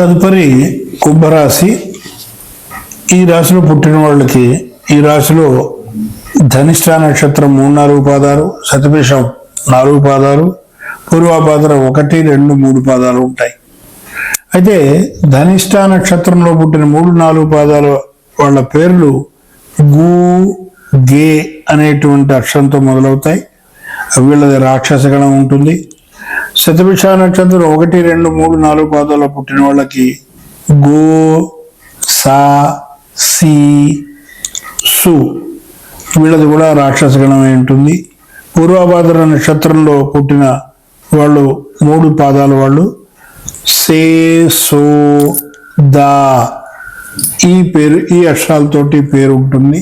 తదుపరి కుంభరాశి. ఈ రాశిలో పుట్టిన వాళ్ళకి ఈ రాశిలో ధనిష్ట నక్షత్రం మూడు నాలుగు పాదాలు శతభిషం నాలుగు పాదాలు పూర్వాపాదర ఒకటి రెండు మూడు పాదాలు ఉంటాయి. అయితే ధనిష్ట నక్షత్రంలో పుట్టిన మూడు నాలుగు పాదాల వాళ్ళ పేర్లు గు గే అనేటువంటి అక్షరంతో మొదలవుతాయి. వీళ్ళది రాక్షసగణం ఉంటుంది. శతభిష నక్షత్రం ఒకటి రెండు మూడు నాలుగు పాదాల్లో పుట్టిన వాళ్ళకి గో సా సి సు వీళ్ళది కూడా రాక్షసగణమై ఉంటుంది. పూర్వభాద్ర నక్షత్రంలో పుట్టిన వాళ్ళు మూడు పాదాల వాళ్ళు. సే సో దా ఈ పేరు ఈ అక్షరాలతోటి పేరు ఉంటుంది.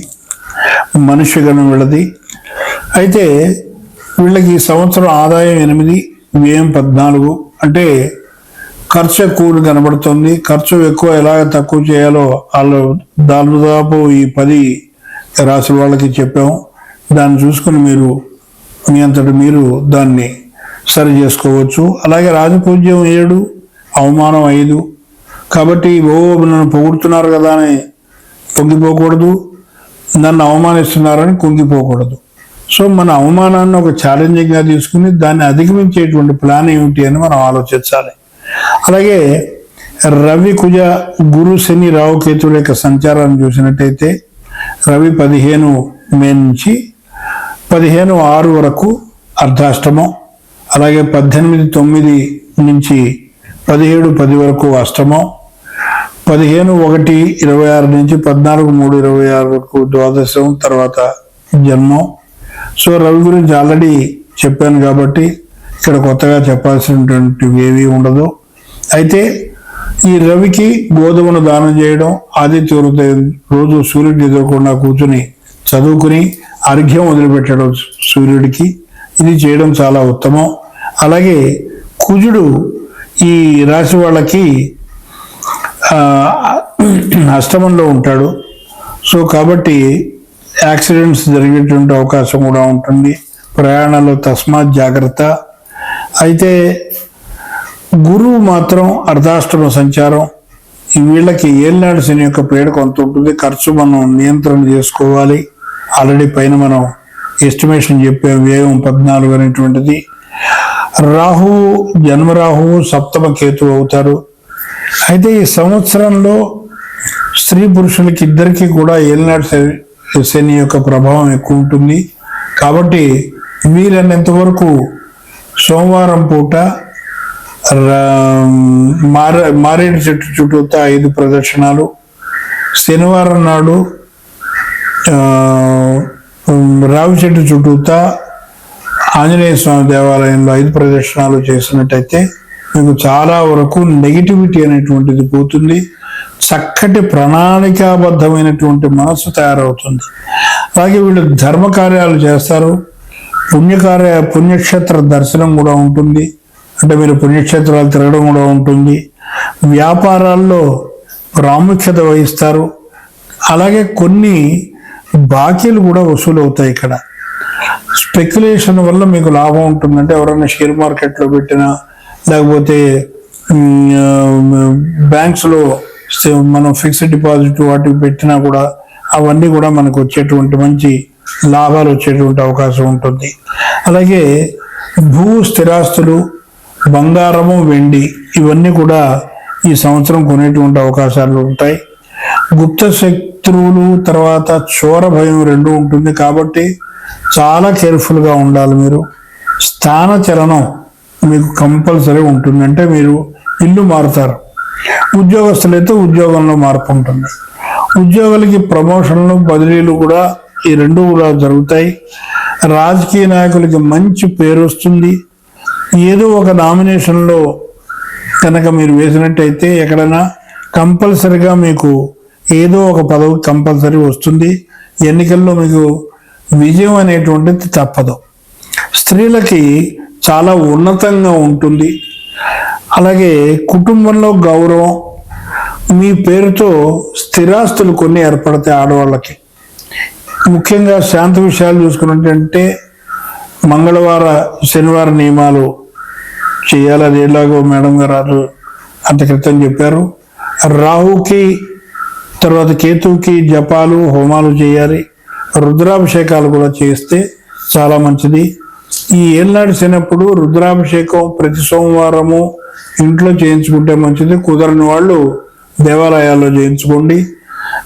మనిషి గణం వీళ్ళది. అయితే వీళ్ళకి ఈ సంవత్సరం ఆదాయం ఎనిమిది. వ్యయం పద్నాలుగు. అంటే ఖర్చు ఎక్కువ కనబడుతుంది. ఖర్చు ఎక్కువ ఎలా తక్కువ చేయాలో వాళ్ళు దాదాపు ఈ పది రాసుల వాళ్ళకి చెప్పాము దాన్ని చూసుకుని మీరు మీ అంతటి మీరు దాన్ని సరి చేసుకోవచ్చు. అలాగే రాజపూజ్యం ఏడు అవమానం ఐదు. కాబట్టి ఓ నన్ను పొగుడుతున్నారు కదా అని పొంగిపోకూడదు. నన్ను అవమానిస్తున్నారని కుంగిపోకూడదు. సో మన అవమానాన్ని ఒక ఛాలెంజింగ్గా తీసుకుని దాన్ని అధిగమించేటువంటి ప్లాన్ ఏమిటి అని మనం ఆలోచించాలి. అలాగే రవి కుజ గురు శని రావు కేతువుల యొక్క సంచారాన్ని చూసినట్టయితే రవి పదిహేను మే నుంచి పదిహేను ఆరు వరకు అర్ధాష్టమం అలాగే పద్దెనిమిది తొమ్మిది నుంచి పదిహేడు పది వరకు అష్టమం పదిహేను ఒకటి ఇరవై ఆరు నుంచి పద్నాలుగు మూడు ఇరవై ఆరు వరకు ద్వాదశం తర్వాత జన్మం సో రవి గురించి ఆల్రెడీ చెప్పాను కాబట్టి ఇక్కడ కొత్తగా చెప్పాల్సినటువంటివి ఏవి ఉండదు. అయితే ఈ రవికి గోధుమను దానం చేయడం ఆదిత్య హృదయం రోజు సూర్యుడిని ఎదురకుండా కూర్చుని చదువుకుని అర్ఘ్యం వదిలిపెట్టడం సూర్యుడికి. ఇది చేయడం చాలా ఉత్తమం. అలాగే కుజుడు ఈ రాశి వాళ్ళకి అష్టమంలో ఉంటాడు. సో కాబట్టి యాక్సిడెంట్స్ జరిగేటువంటి అవకాశం కూడా ఉంటుంది. ప్రయాణాలు తస్మాత్ జాగ్రత్త. అయితే గురువు మాత్రం అర్ధాష్టమ సంచారం. వీళ్ళకి ఏళ్ళనాడు శని యొక్క పీడ కొంత ఉంటుంది. ఖర్చు మనం నియంత్రణ చేసుకోవాలి. ఆల్రెడీ పైన మనం ఎస్టిమేషన్ చెప్పే. వ్యయం పద్నాలుగు అనేటువంటిది. రాహువు జన్మరాహువు సప్తమ కేతు అవుతారు. అయితే ఈ సంవత్సరంలో స్త్రీ పురుషులకి ఇద్దరికీ కూడా ఏళ్ళనాడు శని- యొక్క ప్రభావం ఎక్కువ ఉంటుంది. కాబట్టి వీలైనంత వరకు సోమవారం పూట రా- మార మారేడు చెట్టు చుట్టూతా ఐదు ప్రదక్షిణాలు. శనివారం నాడు రావి చెట్టు చుట్టూతా ఆంజనేయ స్వామి దేవాలయంలో ఐదు ప్రదక్షిణాలు చేసినట్టయితే మీకు చాలా వరకు నెగిటివిటీ అనేటువంటిది పోతుంది. చక్కటి ప్రణాళికాబద్ధమైనటువంటి మనస్సు తయారవుతుంది. అలాగే వీళ్ళు ధర్మ కార్యాలు చేస్తారు. పుణ్యకార్య పుణ్యక్షేత్ర దర్శనం కూడా ఉంటుంది. అంటే మీరు పుణ్యక్షేత్రాలు తిరగడం కూడా ఉంటుంది. వ్యాపారాల్లో ప్రాముఖ్యత వహిస్తారు. అలాగే కొన్ని బాకీలు కూడా వసూలు అవుతాయి ఇక్కడ. స్పెక్యులేషన్ వల్ల మీకు లాభం ఉంటుందంటే ఎవరైనా షేర్ మార్కెట్లో పెట్టినా లేకపోతే బ్యాంక్స్లో మనం ఫిక్స్డ్ డిపాజిట్ వాటికి పెట్టినా కూడా అవన్నీ కూడా మనకు వచ్చేటువంటి మంచి లాభాలు వచ్చేటువంటి అవకాశం ఉంటుంది. అలాగే భూ స్థిరాస్తులు బంగారము వెండి ఇవన్నీ కూడా ఈ సంవత్సరం కొనేటువంటి అవకాశాలు ఉంటాయి. గుప్త శత్రువులు తర్వాత చోర భయం రెండు ఉంటుంది కాబట్టి చాలా కేర్ఫుల్గా ఉండాలి మీరు. స్థాన చలనం మీకు కంపల్సరీ ఉంటుంది. అంటే మీరు ఇల్లు మారుతారు. ఉద్యోగస్తులైతే ఉద్యోగంలో మార్పు ఉంటుంది. ఉద్యోగులకి ప్రమోషన్లు బదిలీలు కూడా ఈ రెండు కూడా జరుగుతాయి. రాజకీయ నాయకులకి మంచి పేరు వస్తుంది. ఏదో ఒక నామినేషన్లో కనుక మీరు వేసినట్టయితే ఎక్కడైనా కంపల్సరిగా మీకు ఏదో ఒక పదవి కంపల్సరీ వస్తుంది. ఎన్నికల్లో మీకు విజయం అనేటువంటిది తప్పదు. స్త్రీలకి చాలా ఉన్నతంగా ఉంటుంది. అలాగే కుటుంబంలో గౌరవం మీ పేరుతో స్థిరాస్తులు కొన్ని ఏర్పడతాయి ఆడవాళ్ళకి. ముఖ్యంగా శాంతి విషయాలు చూసుకున్నట్టంటే మంగళవార శనివార నియమాలు చేయాలి. ఎలాగో మేడం గారు అంత క్రితం చెప్పారు. రాహుకి తర్వాత కేతువుకి జపాలు హోమాలు చేయాలి. రుద్రాభిషేకాలు కూడా చేస్తే చాలా మంచిది. ఈ ఏళ్ళనాడు చిన్నప్పుడు రుద్రాభిషేకం ప్రతి సోమవారము ఇంట్లో చేయించుకుంటే మంచిది. కుదరని వాళ్ళు దేవాలయాల్లో చేయించుకోండి.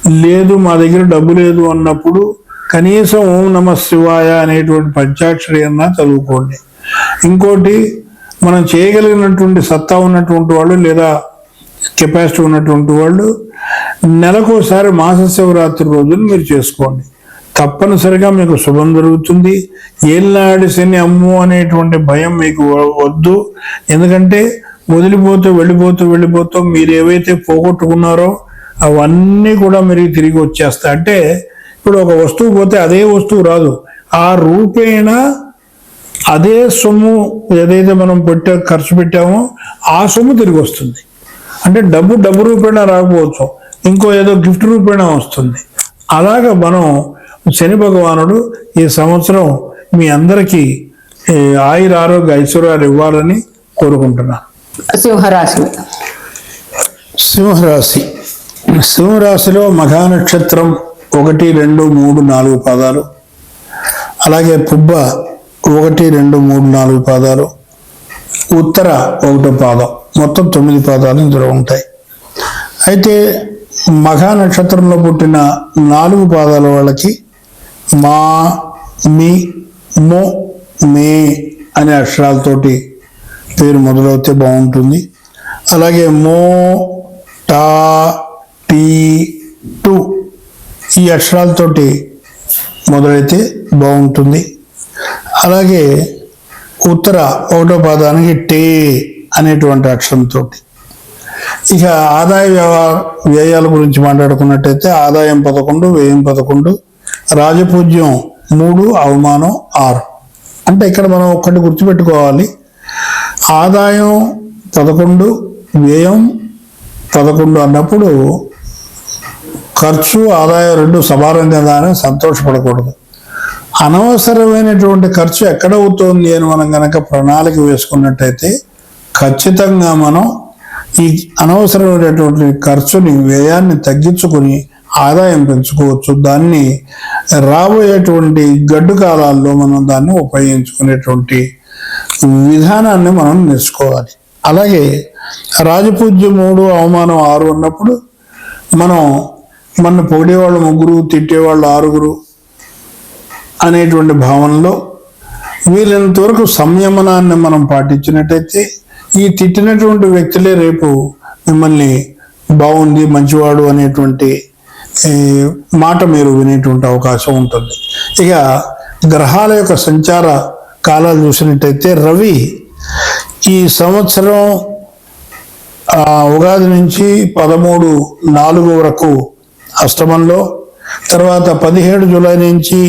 లేదు మా దగ్గర డబ్బు లేదు అన్నప్పుడు కనీసం ఓం నమ శివాయ అనేటువంటి పంచాక్షరి అన్నా చదువుకోండి. ఇంకోటి మనం చేయగలిగినటువంటి సత్తా ఉన్నటువంటి వాళ్ళు లేదా కెపాసిటీ ఉన్నటువంటి వాళ్ళు నెలకోసారి మాస శివరాత్రి రోజులు మీరు చేసుకోండి. తప్పనిసరిగా మీకు శుభం జరుగుతుంది. ఏళ్ళనాడు శని అమ్ము అనేటువంటి భయం మీకు వద్దు. ఎందుకంటే వదిలిపోతూ వెళ్ళిపోతూ వెళ్ళిపోతూ మీరు ఏవైతే పోగొట్టుకున్నారో అవన్నీ కూడా మీరు తిరిగి వచ్చేస్తా అంటే ఇప్పుడు ఒక వస్తువు పోతే అదే వస్తువు రాదు. ఆ రూపేణ అదే సొమ్ము ఏదైతే మనం పెట్టా ఖర్చు పెట్టామో ఆ సొమ్ము తిరిగి వస్తుంది. అంటే డబ్బు డబ్బు రూపేణ రాకపోవచ్చు. ఇంకో ఏదో గిఫ్ట్ రూపేణ వస్తుంది. అలాగ మనం శని భగవానుడు ఈ సంవత్సరం మీ అందరికీ ఆయుర ఆరోగ్య ఐశ్వర్యాలు ఇవ్వాలని కోరుకుంటున్నాను. సింహరాశి. సింహరాశి. సింహరాశిలో మఘా నక్షత్రం ఒకటి రెండు మూడు నాలుగు పాదాలు. అలాగే పుబ్బ ఒకటి రెండు మూడు నాలుగు పాదాలు. ఉత్తర ఒకటో పాదం. మొత్తం తొమ్మిది పాదాలు ఇందులో ఉంటాయి. అయితే మఘా నక్షత్రంలో పుట్టిన నాలుగు పాదాల వాళ్ళకి మా మీ మో మే అనే అక్షరాలతోటి పేరు మొదలవుతే బాగుంటుంది. అలాగే మో టా టీ టు ఈ అక్షరాలతోటి మొదలైతే బాగుంటుంది. అలాగే ఉత్తర ఒకటో పాదానికి టే అనేటువంటి అక్షరంతో ఇక ఆదాయ వ్యవహార వ్యయాల గురించి మాట్లాడుకున్నట్టయితే ఆదాయం పదకొండు వ్యయం పదకొండు రాజపూజ్యం మూడు అవమానం ఆరు. అంటే ఇక్కడ మనం ఒక్కటి గుర్తుపెట్టుకోవాలి. ఆదాయం పదకొండు వ్యయం పదకొండు అన్నప్పుడు ఖర్చు ఆదాయం రెండు సమానం కదా అని సంతోషపడకూడదు. అనవసరమైనటువంటి ఖర్చు ఎక్కడ అవుతోంది అని మనం కనుక ప్రణాళిక వేసుకున్నట్టయితే ఖచ్చితంగా మనం ఈ అనవసరమైనటువంటి ఖర్చుని వ్యయాన్ని తగ్గించుకుని ఆదాయం పెంచుకోవచ్చు. దాన్ని రాబోయేటువంటి గడ్డు కాలాల్లో మనం దాన్ని ఉపయోగించుకునేటువంటి విధానాన్ని మనం నేర్చుకోవాలి. అలాగే రాజపూజ్య మూడు అవమానం ఆరు ఉన్నప్పుడు మనం మన పొగిడేవాళ్ళు ముగ్గురు తిట్టేవాళ్ళు ఆరుగురు అనేటువంటి భావనలో వీలైనంతవరకు సంయమనాన్ని మనం పాటించినట్టయితే ఈ తిట్టినటువంటి వ్యక్తులే రేపు మిమ్మల్ని బాగుంది మంచివాడు అనేటువంటి మాట మీరు వినేటువంటి అవకాశం ఉంటుంది. ఇక గ్రహాల యొక్క సంచార కాలాలు చూసినట్టయితే రవి ఈ సంవత్సరం ఆ, ఉగాది నుంచి పదమూడు నాలుగు వరకు అష్టమంలో తర్వాత పదిహేడు జూలై నుంచి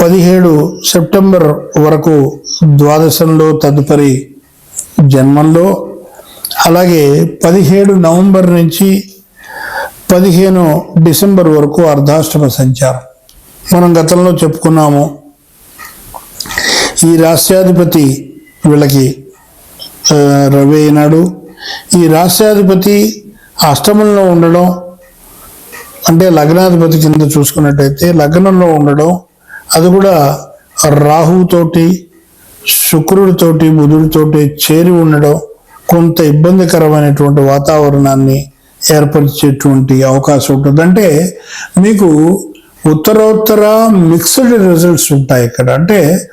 పదిహేడు సెప్టెంబర్ వరకు ద్వాదశంలో తదుపరి జన్మంలో అలాగే పదిహేడు నవంబర్ నుంచి పదిహేను డిసెంబర్ వరకు అర్ధాష్టమ సంచారం. మనం గతంలో చెప్పుకున్నాము ఈ రాష్ట్రాధిపతి వీళ్ళకి రవి అయినాడు. ఈ రాష్ట్రాధిపతి అష్టమంలో ఉండడం అంటే లగ్నాధిపతి కింద చూసుకున్నట్టయితే లగ్నంలో ఉండడం అది కూడా రాహుతోటి శుక్రుడితోటి బుధుడితోటి చేరి ఉండడం కొంత ఇబ్బందికరమైనటువంటి వాతావరణాన్ని ఏర్పరిచేటువంటి అవకాశం ఉంటుంది. అంటే మీకు ఉత్తరోత్తర మిక్స్డ్ రిజల్ట్స్ ఉంటాయి ఇక్కడ. అంటే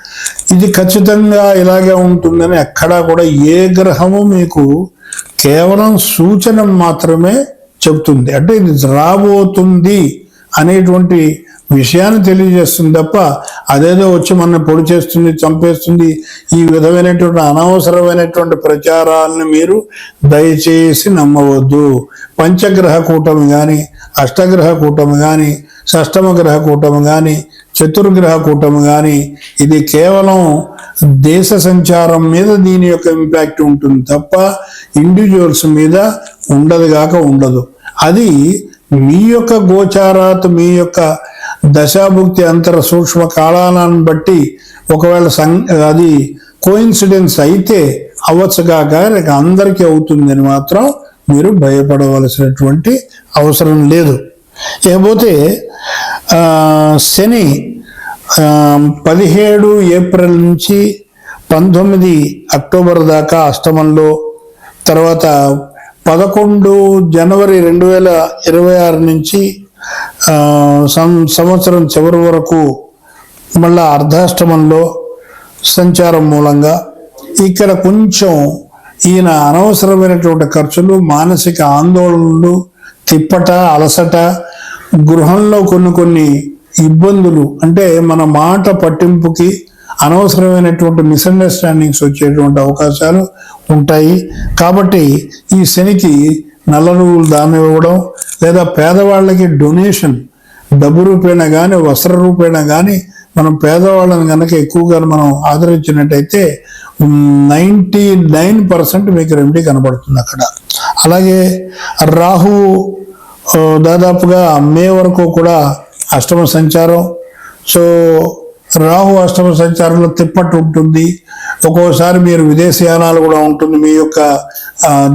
ఇది ఖచ్చితంగా ఇలాగే ఉంటుందని ఎక్కడా కూడా ఏ గ్రహము మీకు కేవలం సూచన మాత్రమే చెబుతుంది. అంటే ఇది రాబోతుంది అనేటువంటి విషయాన్ని తెలియజేస్తుంది తప్ప అదేదో వచ్చి మన పొడి చేస్తుంది చంపేస్తుంది. ఈ విధమైనటువంటి అనవసరమైనటువంటి ప్రచారాలను మీరు దయచేసి నమ్మవద్దు. పంచగ్రహ కూటమి కానీ అష్టగ్రహ కూటమి కానీ షష్టమ గ్రహ కూటమి కానీ చతుర్గ్రహ కూటమి కానీ ఇది కేవలం దేశ సంచారం మీద దీని యొక్క ఇంపాక్ట్ ఉంటుంది తప్ప ఇండివిజువల్స్ మీద ఉండదు కాక ఉండదు. అది మీ యొక్క గోచారాత్ మీ యొక్క దశాభుక్తి అంతర సూక్ష్మ కాలాలను బట్టి ఒకవేళ సం అది కోయిన్సిడెన్స్ అయితే అవ్వచ్చు కాక అందరికీ అవుతుందని మాత్రం మీరు భయపడవలసినటువంటి అవసరం లేదు. ఇకపోతే శని పదిహేడు ఏప్రిల్ నుంచి పంతొమ్మిది అక్టోబర్ దాకా అష్టమంలో తర్వాత పదకొండు జనవరి రెండు వేల ఇరవై ఆరు నుంచి సంవత్సరం చివరి వరకు మళ్ళా అర్ధాష్టమంలో సంచారం మూలంగా ఇక్కడ కొంచెం ఈయన అనవసరమైనటువంటి ఖర్చులు మానసిక ఆందోళనలు తిప్పట అలసట గృహంలో కొన్ని కొన్ని ఇబ్బందులు అంటే మన మాట పట్టింపుకి అనవసరమైనటువంటి మిస్అండర్స్టాండింగ్స్ వచ్చేటువంటి అవకాశాలు ఉంటాయి. కాబట్టి ఈ శనికి నల్ల నువ్వులు దానం ఇవ్వడం లేదా పేదవాళ్ళకి డొనేషన్ డబ్బు రూపేణ కానీ వస్త్ర రూపేణ కానీ మనం పేదవాళ్ళని కనుక ఎక్కువగా మనం ఆదరించినట్టయితే నైంటీ నైన్ పర్సెంట్ మీకు రెమెడీ కనబడుతుంది అక్కడ. అలాగే రాహు దాదాపుగా మే వరకు కూడా అష్టమ సంచారం. సో రాహు అష్టమ సంచారంలో తిప్పట్టు ఉంటుంది. ఒక్కోసారి మీరు విదేశయానాలు కూడా ఉంటుంది మీ యొక్క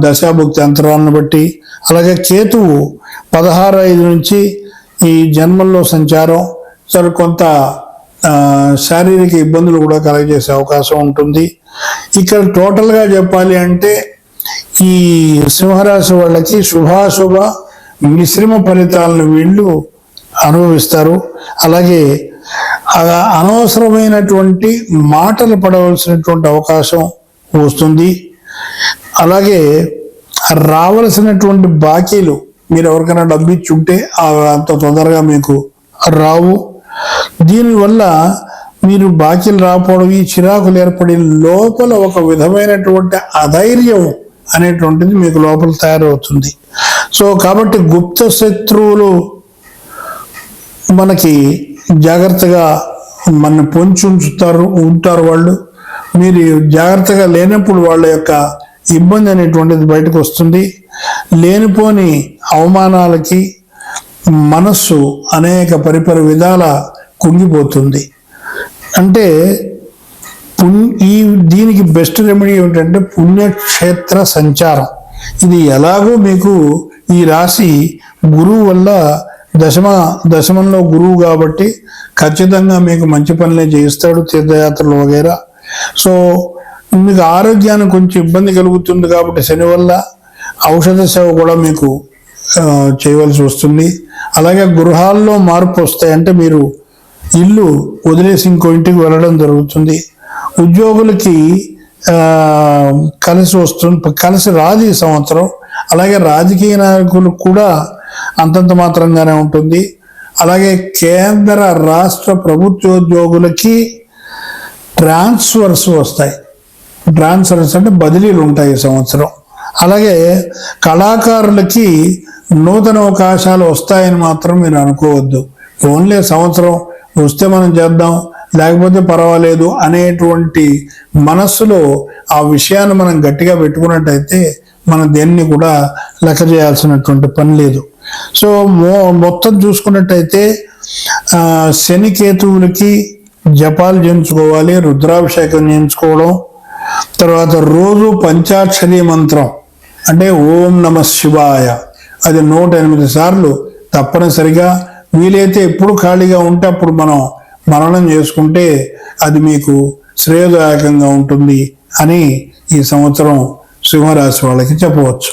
దశాభుక్తి అంతరాలను బట్టి. అలాగే కేతువు పదహారు ఐదు నుంచి ఈ జన్మల్లో సంచారం సరే కొంత శారీరక ఇబ్బందులు కూడా కలగజేసే అవకాశం ఉంటుంది. ఇక్కడ టోటల్గా చెప్పాలి అంటే ఈ సింహరాశి వాళ్ళకి శుభాశుభ మిశ్రమ ఫలితాలను వీళ్ళు అనుభవిస్తారు. అలాగే అనవసరమైనటువంటి మాటలు పడవలసినటువంటి అవకాశం వస్తుంది. అలాగే రావలసినటువంటి బాకీలు మీరు ఎవరికైనా డబ్బు ఇచ్చి ఉంటే అవి అంత తొందరగా మీకు రావు. దీనివల్ల మీరు బాకీలు రాకపోవడం ఈ చిరాకులు ఏర్పడి లోపల ఒక విధమైనటువంటి అధైర్యం అనేటువంటిది మీకు లోపల తయారవుతుంది. సో కాబట్టి గుప్త శత్రువులు మనకి జాగ్రత్తగా మన పొంచి ఉంచుతారు ఉంటారు వాళ్ళు. మీరు జాగ్రత్తగా లేనప్పుడు వాళ్ళ యొక్క ఇబ్బంది అనేటువంటిది బయటకు వస్తుంది. లేనిపోని అవమానాలకి మనస్సు అనేక పరిపరి విధాల కుంగిపోతుంది. అంటే పుణ్య ఈ దీనికి బెస్ట్ రెమెడీ ఏమిటంటే పుణ్యక్షేత్ర సంచారం. ఇది ఎలాగో మీకు ఈ రాశి గురువు వల్ల దశమ దశమంలో గురువు కాబట్టి ఖచ్చితంగా మీకు మంచి పనులే చేయిస్తాడు తీర్థయాత్రలు వగేరా. సో మీకు ఆరోగ్యానికి కొంచెం ఇబ్బంది కలుగుతుంది కాబట్టి శని వల్ల ఔషధ సేవ కూడా మీకు చేయవలసి వస్తుంది. అలాగే గృహాల్లో మార్పు వస్తాయంటే మీరు ఇల్లు వదిలేసి ఇంకో ఇంటికి వెళ్ళడం జరుగుతుంది. ఉద్యోగులకి కలిసి వస్తుంది కలిసి రాదు ఈ సంవత్సరం. అలాగే రాజకీయ నాయకులు కూడా అంతంత మాత్రంగానే ఉంటుంది. అలాగే కేంద్ర రాష్ట్ర ప్రభుత్వోద్యోగులకి ట్రాన్స్ఫర్స్ వస్తాయి. ట్రాన్స్ఫర్స్ అంటే బదిలీలు ఉంటాయి ఈ సంవత్సరం. అలాగే కళాకారులకి నూతన అవకాశాలు వస్తాయని మాత్రం మీరు అనుకోవద్దు. ఓన్లీ సంవత్సరం వస్తే మనం చేద్దాం లేకపోతే పర్వాలేదు అనేటువంటి మనస్సులో ఆ విషయాన్ని మనం గట్టిగా పెట్టుకున్నట్టయితే మనం దేన్ని కూడా లెక్క చేయాల్సినటువంటి పని లేదు. సో మో మొత్తం చూసుకున్నట్టయితే శనికేతువులకి జపాలు చేయించుకోవాలి రుద్రాభిషేకం చేయించుకోవడం తర్వాత రోజు పంచాక్షరి మంత్రం అంటే ఓం నమ శివాయ అది నూట ఎనిమిది సార్లు తప్పనిసరిగా వీలైతే ఎప్పుడు ఖాళీగా ఉంటే అప్పుడు మనం మరణం చేసుకుంటే అది మీకు శ్రేయదాయకంగా ఉంటుంది అని ఈ సంవత్సరం సింహరాశి వాళ్ళకి చెప్పవచ్చు.